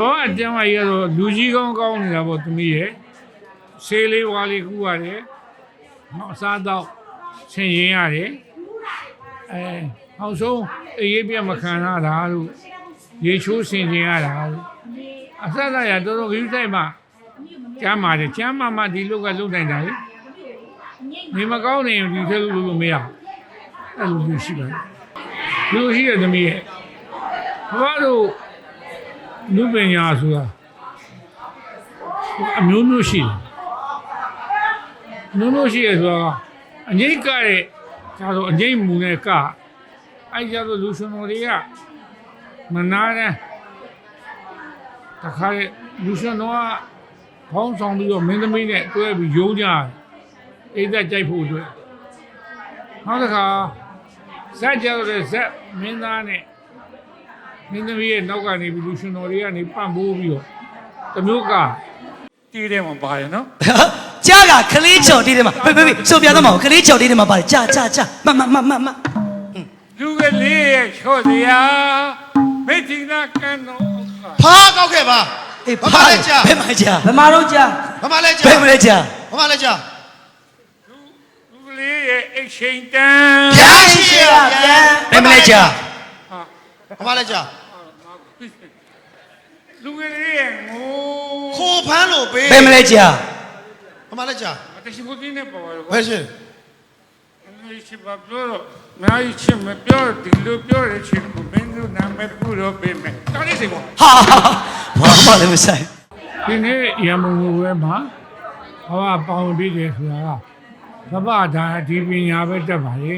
ဘောအကျမ်းမကြီးကတော့လူကြီးကောင်းကောင်းနေတာပေါ့သမီးရဲ့ဆေးလေးဝါလေးကူရတယ်ဟောအစားတော့ဆင်ရင်ရတယ်အဲဟောက်ဆုံးအေးရေးပြတ်မခံရတာလို့ရေချိုးဆင်ရင်ရတာလို့အစစရတော်တော်ကြီးဆိုင်မှာကျမ်းပါတယ်ကျမ်းမာမှဒီลูกကလုံနိုင်တာလေနေမကောင်းနေရင်ဒီထဲလို့လို့မရဘူးအဲ့လိုမျိုးရှိပါတယ်လူရှိတဲ့သမီးရဲ့ဘာလို့ လူပညာဆိုတာအမျိုးမျိုးရှိတယ်အမျိုးမျိုးရှိရဆိုတာအငိမ့်ကတဲ့ဒါဆိုအငိမ့်မူနဲ့ကအဲ့ကြတော့လူရှင်တော်တွေကမနာတဲ့တခါလေလူရှင်တော်ကခေါင်းဆောင်ပြီးတော့မင်းသမီးနဲ့တွဲပြီးယုံကြတယ်အိသက်ကြိုက်ဖို့အတွက်နောက်တစ်ခါဇက်ကြတော့တဲ့ဇက်မင်းသားနဲ့ မင်းသမီးရဲ့နောက်ကနေပြီးလူရှင်တော်တွေကနေပံ့ပိုးပြီးတော့တစ်မျိုးကတီးတယ်မှာပါရနော်ကြားကခလေးချော်တီးတယ်မှာဖေဖေဖေဆိုပြတော့မအောင်ခလေးချော်တီးတယ်မှာပါတယ်ကြားကြားကြားမမမမမလူကလေးရဲ့ချော့တရားမိတ်တင်နာကန်တော့ဖားကောက်ခဲ့ပါအေးဘာမှလည်းကြားဘယ်မှာကြားဗမာတို့ကြားဘာမှလည်းဘကြားယ်မှာလဲကြားဘာမှလည်းကြားလူကလေးရဲ့အိတ်ချိန်တန်းဗျာရှိရဗျာဘယ်မှာလဲကြား ဘာမှလည်းကြားလူကလေးရဲ့ငိုခိုးဖမ်းလို့ပေးဘယ်မှာလဲကြားဘာမှလည်းကြားအတရှိကိုတင်းနေပါတော့ဘယ်ရှင်အမေရှိပါပြောတော့နိုင်ချင်မပြောဒီလိုပြောတဲ့ချင်းကိုမင်းတို့နာမည်ပူတော့ပေးမယ်တားလေးစိတ်ပေါ့ဟာဘာမှလည်းမဆိုင်ဒီနေ့ရမုံငွေမှာဘာမှပေါင်းပြီးတယ်ဆိုတာကဘဘဒါဒီပညာပဲတက်ပါလေ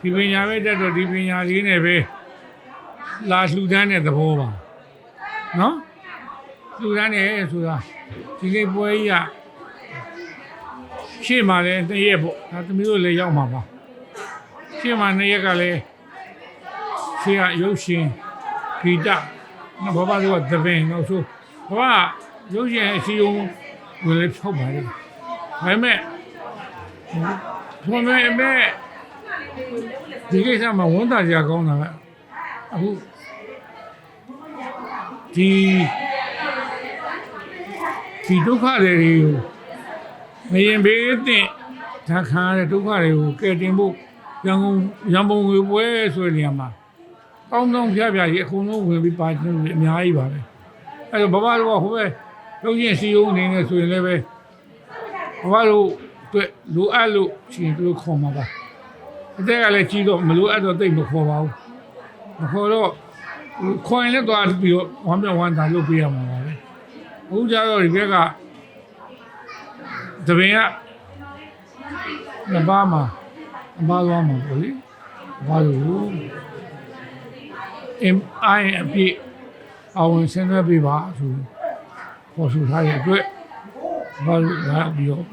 ဒီပညာပဲတက်တော့ဒီပညာလေးနဲ့ပဲ လာလှူဒန်းတဲ့သဘောပါနော်လှူဒန်းတယ်ဆိုတာဒီလေးပွဲကြီးကရှေ့မှာလည်းတစ်ရက်ပေါ့ဒါသမီးတို့လည်းရောက်မှာပါရှေ့မှာနှစ်ရက်ကလည်းရှေ့ကရုပ်ရှင်ဂီတနော်ဘာဘာတို့ကသပင်တော့ဆိုဘာကရုပ်ရှင်အစီအုံဝင်လေဖြုတ်ပါလေဒါပေမဲ့ဘုံမဲ့မဲ့ဒီကိစ္စမှာဝန်တာကြကောင်းတာက အခုဒီဒီဒုက္ခတွေကိုမရင်ဘေးတဲ့ဓာခံရတဲ့ဒုက္ခတွေကိုကယ်တင်ဖို့ရန်ကုန်ရန်ပုံငွေပွဲဆိုတဲ့နေရာမှာကောင်းကောင်းဖျားဖျားကြီးအကုန်လုံးဝင်ပြီးပါခြင်းတွေအများကြီးပါပဲအဲတော့ဘဘတို့ကဟိုပဲလုံးချင်းစီယုံအနေနဲ့ဆိုရင်လည်းပဲဘဘတို့အတွက်လိုအပ်လို့ရှင်တို့ခေါ်မှာပါအတက်ကလည်းကြီးတော့မလိုအပ်တော့တိတ်မခေါ်ပါဘူး မခေါ်တော့ခေါ်ရင်လည်းသွားပြီးတော့ဝမ်းပြဝမ်းသာလုပ်ပေးရမှာပါပဲအခုကျတော့ဒီဘက်ကတပင်ကနှစ်ပါးမှာအပါးသွားမှာပေါ့လေဘာလို့အမ်အိုင်အပြည့်အဝင်ဆင်းရဲပေးပါဆိုခေါ်ဆိုထားတဲ့အတွက်ဘာလို့လာပြီးတော့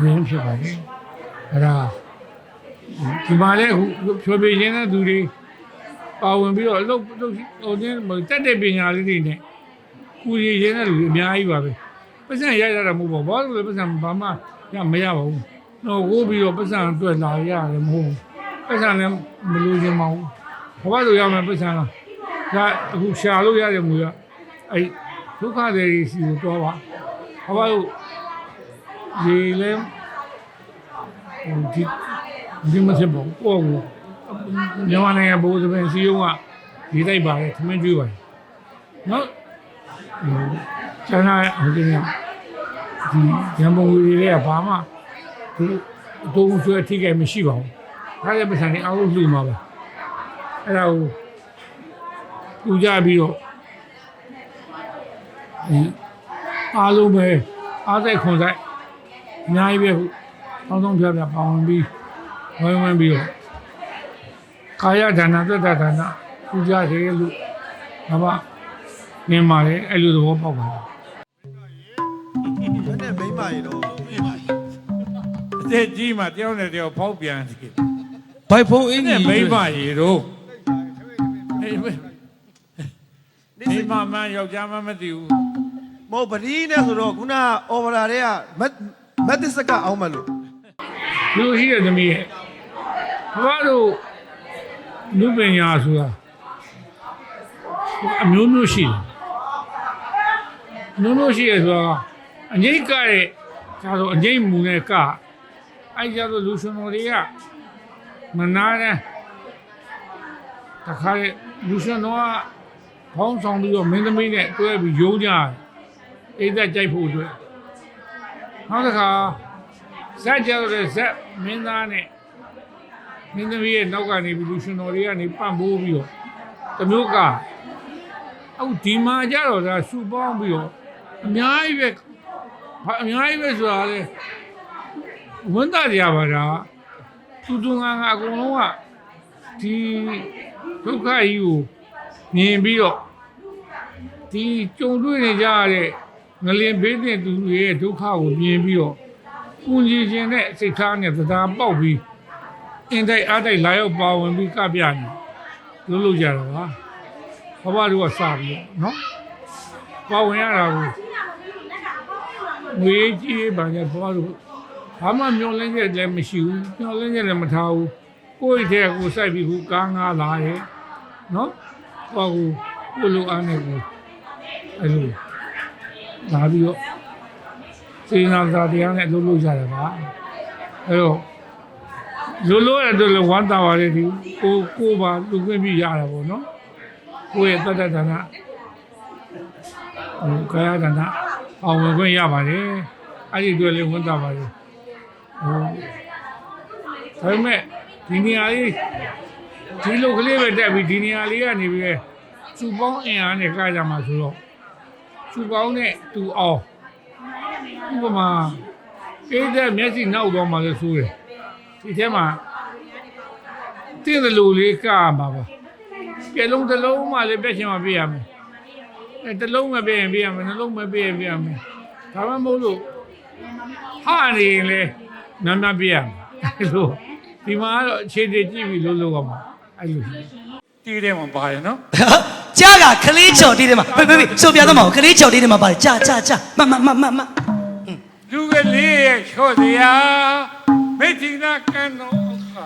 ဘယ်ရင်းဖြစ်ပါလဲအဲ့ဒါ ဒီမှာလည်းအခုဖြောပြခြင်းတဲ့သူတွေပါဝင်ပြီးတော့အလုပ်လုပ်ဟိုတင်းတက်တဲ့ပညာလေးတွေနဲ့ကူညီခြင်းတဲ့လူတွေအများကြီးပါပဲပတ်စံရရတာမဟုတ်ပါဘူးဘာလို့လဲပတ်စံဘာမှရမရပါဘူးတော့ကိုပြီးတော့ပတ်စံအတွက်လာရတယ်မဟုတ်ဘူးပတ်စံလည်းမလိုချင်ပါဘူးဘာလို့ရမယ်ပတ်စံလားဒါအခုရှာလို့ရတဲ့မူကအဲ့ဒုက္ခတွေစီကိုတော့ပါဘာလို့ဒီလဲဟိုဒီ ဒီမစဘောကိုကိုမြန်မာနိုင်ငံဘိုးစပင်စီယုံကဒီတိုက်ပါတယ်သမင်းကျွေးပါတယ်နော်ဟိုကျန်တာဟိုတင်ရဒီရန်ပုံငွေတွေကဘာမှသူတို့ဆွဲထိခိုက်မရှိပါဘူးဒါလည်းပတ်စံနေအားလုံးလှူမှာပါအဲ့ဒါကိုပူကြပြီးတော့ဒီအားလုံးပဲအားစိတ်ခွန်ဆိုင်အများကြီးပဲခုအောင်းဆုံးပြပြပါဝင်ပြီး ဝိုင်းဝန်းပြီးတော့ကာယဒါနသတ္တဒါနပူကြတယ်လို့ဘာမှနေမှာလေအဲ့လိုသဘောပေါက်ပါတယ်ဘယ်နဲ့မိမ့်ပါရေတော့အသက်ကြီးမှတယောက်နဲ့တယောက်ဖောက်ပြန်တယ်ဘိုက်ဖုံးအင်းနဲ့ကြီးမိမရေတော့အေးမိမမယောက်ျားမမသိဘူးမောပရီနဲ့ဆိုတော့ခုနအော်ဗရာတွေကမက်မက်သစ္စကအောင်မလို့လူရှိတဲ့သမီးရဲ့ ဘာလို့လူပညာဆိုတာအမျိုးမျိုးရှိတယ်အမျိုးမျိုးရှိရဆိုတော့အငိမ့်ကတဲ့ဒါဆိုအငိမ့်မူနဲ့ကအဲ့ကြတော့လူရှင်တော်တွေကမနာတဲ့တခါလေလူရှင်တော်ကခေါင်းဆောင်ပြီးတော့မင်းသမီးနဲ့တွဲပြီးယုံကြတယ်အိသက်ကြိုက်ဖို့အတွက်နောက်တစ်ခါဇက်ကြတော့တဲ့ဇက်မင်းသားနဲ့ မင်းသမီးရဲ့နောက်ကနေပြီးလူရှင်တော်တွေကနေပံ့ပိုးပြီးတော့တစ်မျိုးကအခုဒီမှာကြတော့ဒါစူပေါင်းပြီးတော့အများကြီးပဲဟာအများကြီးပဲဆိုတာလေဝန်တာကြပါတာသူသူငါငါအကုန်လုံးကဒီဒုက္ခကြီးကိုမြင်ပြီးတော့ဒီကြုံတွေ့နေကြရတဲ့ငလင်ဘေးတင်သူတွေရဲ့ဒုက္ခကိုမြင်ပြီးတော့ကုညီခြင်းနဲ့စိတ်ထားနဲ့တရားပေါက်ပြီး အင်တိုက်အားတိုက်လာရောက်ပါဝင်ပြီးကပြနေလို့လို့ကြတာပါဘဘတို့ကစပြီးတော့နော်ပါဝင်ရတာကိုငွေကြီးပါနဲ့ဘဘတို့ဘာမှမျောလင်းချက်လည်းမရှိဘူးမျောလင်းချက်လည်းမထားဘူးကိုယ့်ရဲ့ကိုယ်စိုက်ပြီးခုကားငားလာရဲ့နော်ဟောကိုကိုလိုအားနဲ့ကိုအဲ့လိုလာပြီးတော့စေနာသာတရားနဲ့အလုပ်လုပ်ကြတယ်ပါအဲ့တော့ လိုလိုရတော့လည်းဝမ်းသာပါလေဒီကိုကိုပါလူခွင့်ပြီးရတာပေါ့နော်ကိုယ့်ရဲ့တတ္တဒါနဟိုကာယဒါနအောင်ဝင်ခွင့်ရပါတယ်အဲ့ဒီအတွက်လည်းဝမ်းသာပါလေဟိုဒါပေမဲ့ဒီနေရာလေးဒီလိုကလေးပဲတက်ပြီးဒီနေရာလေးကနေပြီးပဲစူပေါင်းအင်အားနဲ့ကားကြမှာဆိုတော့စူပေါင်းနဲ့တူအောင်ဥပမာအေးတဲ့မျက်စိနောက်တော့မှလည်းဆိုးတယ် ဒီထဲမှာတင်းတယ်လူလေးကားမှာပါပြလုံးတစ်လုံးမှလည်းပြက်ချင်မှပြရမယ်အဲတစ်လုံးမပြရင်ပြရမယ်နှလုံးမပြရင်ပြရမယ်ဒါမှမဟုတ်လို့ဟာနေရင်လေနမ်းနမ်းပြရမယ်အဲလိုဒီမှာကတော့အခြေအနေကြည့်ပြီးလို့လို့ရမှာအဲလိုတီးတယ်မှာပါရနော်ကြားကခလေးချော်တီးတယ်မှာဖေဖေဖေဆိုပြတော့မအောင်ခလေးချော်တီးတယ်မှာပါတယ်ကြာကြာကြာမမမမမလူကလေးရဲ့ချော့တရား မိတ်တင်နာကန်တော့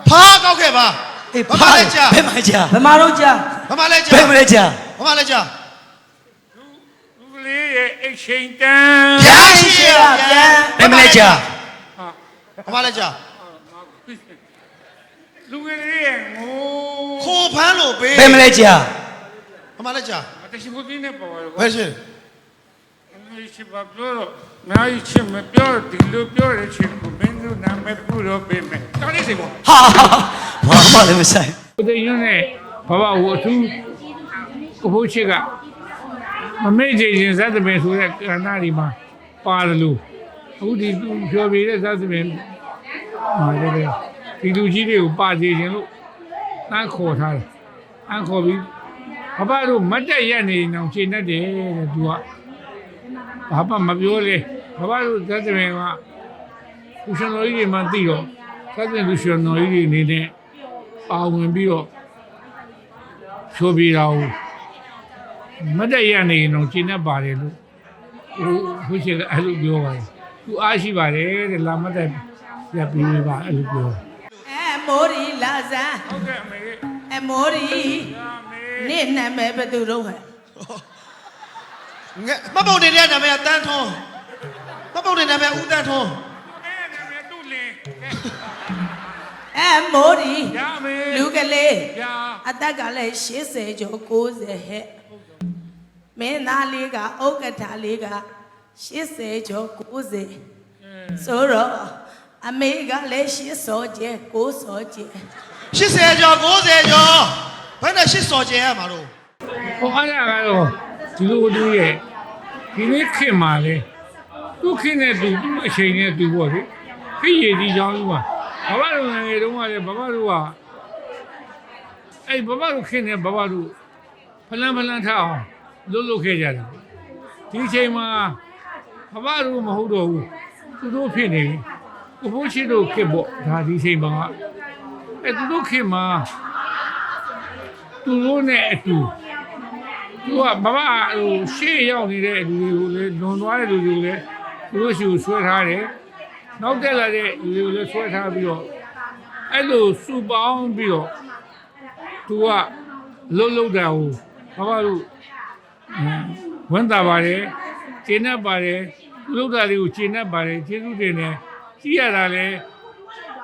ဖားကောက်ခဲ့ပါအေးဘာမှလည်းကြာဘယ်မှာကြာဘယ်မှာတော့ကြာဘာမှလည်းကြာဘယ်မှာလဲကြာဘာမှလည်းကြာလူကလေးရဲ့အိတ်ချိန်တန်းဗျာရှိရဗျာဘယ်မှာလဲကြာဘာမှလည်းကြာလူကလေးရဲ့ငိုခိုးဖမ်းလို့ပေးဘယ်မှာလဲကြာဘာမှလည်းကြာမတရှိဘူးတင်းနဲ့ပေါ်တော့ဘယ်ရှင်အမေ ရှိပါပြောတော့နိုင်ချင်မပြောဒီလိုပြောရချင်ကိုမင်းတို့နာမည်ပူတော့ပေးမယ်တောင်းနေစီပေါ့ဟာဘာမှလည်းမဆိုင်ဘုဒ္ဓညနဲ့ဘဘဝအထူးကိုဖို့ချစ်ကမမေ့ချင်ရင်ဇတ်သမင်ဆိုတဲ့ကဏ္ဍဒီမှာပါတယ်လို့အခုဒီဖြော်ပြတဲ့ဇတ်သမင်ဟာလည်းဒီလူကြီးတွေကိုပါစေခြင်းလို့တန်းခေါ်ထားတယ်အန်းခေါ်ပြီးဘဘတို့မတ်တက်ရက်နေအောင်ရှင်းတတ်တယ်တဲ့သူက ဘာမှမပြောလေဘဘတို့ဇတ်သမင်ကလူရှင်တော်ကြီးတွေမှသိတော့ဇတ်သမင်လူရှင်တော်ကြီးတွေအနေနဲ့ပါဝင်ပြီးတော့ဖြိုးပြတာကိုမတ်တရနေရင်တော့ကျင်းတတ်ပါတယ်လို့ဟိုဟိုရှိကအဲ့လိုပြောပါတယ်သူအားရှိပါတယ်တဲ့လာမတ်တက်ရပြီးပါအဲ့လိုပြောတယ်အဲမိုးရီလာဇန်ဟုတ်ကဲ့အမေအမိုးရီအမေနေ့နာမည်ဘယ်သူတော့ဟဲ့ ငါမပုတ်နေတဲ့နာမည်ကတန်းထွန်းမပုတ်တဲ့နာမည်ဦးတန်းထွန်းအဲ့ဒါမြတ်သူ့လင်အဲမိုးရီရအမေလူကလေးရအသက်ကလည်း80ကျော်90ဟဲ့မင်းသားလေးကဥက္ကဋ္ဌလေးက80ကျော်90ဆိုတော့အမေကလည်း80စောကျဲ9စောကျဲ80ကျော်90ကျော်ဘယ်နဲ့8စော်ကျဲရမှာတော့ဟိုအဲ့ဒါကတော့ဒီလိုတူရဲ့ ဒီနေ့ခင်มาလေသူခင်တဲ့သူသူ့အချိန်နဲ့သူပေါ့လေခိရည်ဒီကြောင်းကြီးမှာဘဘတို့ငယ်ငယ်တုန်းကလေဘဘတို့ကအဲ့ဘဘတို့ခင်တဲ့ဘဘတို့ဖလန်းဖလန်းထအောင်လှုပ်လှုပ်ခဲ့ကြတယ်ဒီအချိန်မှာဘဘတို့မဟုတ်တော့ဘူးသူတို့ဖြစ်နေပြီကိုဖိုးရှိတို့ခင်ပေါ့ဒါဒီအချိန်မှာအဲ့သူတို့ခင်မှာသူတို့နဲ့အတူ သူကဘဘဟိုရှေ့ရောက်နေတဲ့လူတွေကိုလည်းလွန်သွားတဲ့လူတွေကိုလည်းသူတို့ရှိကိုဆွဲထားတယ်နောက်တက်လာတဲ့လူတွေကိုလည်းဆွဲထားပြီးတော့အဲ့လိုစုပေါင်းပြီးတော့သူကလှုပ်လှုပ်တာကိုဘဘတို့အင်းဝန်တာပါတယ်ကျင့်တတ်ပါတယ်ကုလုဒ္ဒရာတွေကိုကျင့်တတ်ပါတယ်ကျေးဇူးတင်တယ်ကြည့်ရတာလဲ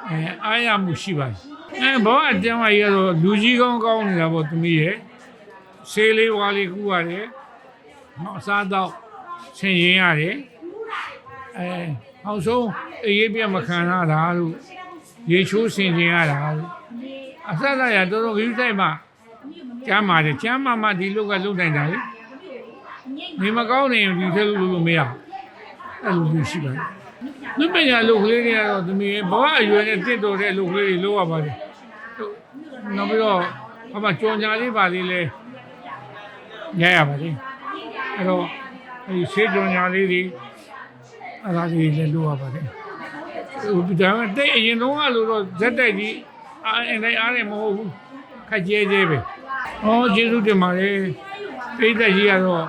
အဲအားရမှုရှိပါတယ်အဲဘောအတန်းမကြီးကတော့လူကြီးကောင်းကောင်းနေတာပေါ့သမီးရဲ့ ဆေးလေးဝါလေးကူရတယ်နောက်အစားတော့ဆင်ရင်ရတယ်အဲအောင်ဆုံးအေးရပြတ်မခံရတာလို့ရေချိုးဆင်ခြင်းရတာလို့အစစရတော်တော်ဂရုစိုက်မှကျမ်းပါတယ်ကျမ်းမာမှဒီလောက်ကလုံနိုင်တာလေနေမကောင်းနေရင်ဒီထဲလို့လို့မရဘူးအဲ့လိုမျိုးရှိပါတယ်နုပညာလုပ်ကလေးတွေကတော့သမီးဘဝအရွယ်နဲ့တင့်တော်တဲ့လုပ်ကလေးတွေလုပ်ရပါတယ်နောက်ပြီးတော့ဘာမှကြော်ညာလေးပါလေးလဲ ရရပါလေအဲ့တော့အဲဒီဆေးကြော်ညာလေးတွေအဲ့ဒါလေးလည်းလုပ်ရပါတယ်ဟိုဒါပေမဲ့တိတ်အရင်တော့လို့တော့ဇက်တိုက်ကြီးအားအင်းတိုင်းအားတယ်မဟုတ်ဘူးခက်ကျဲကျဲပဲဩကျေးဇူးတင်ပါတယ်ပိဿကြီးကတော့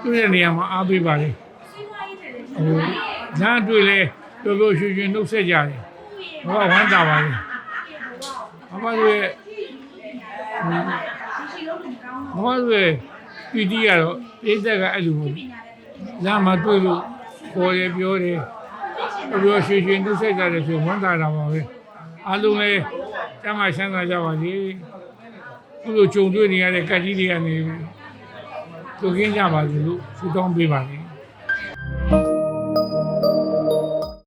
သူ့ရဲ့နေရာမှာအားပေးပါလေဟိုညတွေ့လဲပျော်ပျော်ရွှင်ရွှင်နှုတ်ဆက်ကြတယ်ဘာဝမ်းသာပါလေဘာမှတို့ရဲ့ ဘာမှတို့ရဲ့ပီတိကတော့ပိဿကအဲ့လိုမဟုတ်ဘူးညမှာတွေ့လို့ခေါ်ရပြောတယ်ပျော်ပျော်ရွှင်ရွှင်နှုတ်ဆက်ကြတယ်ဆိုဝမ်းသာတာပါပဲအားလုံးလည်းကျမ်းမာချမ်းသာကြပါစေခုလိုကြုံတွေ့နေရတဲ့ကတ်ကြီးတွေကနေလူကင်းကြပါစေလို့ဆုတောင်းပေးပါလေ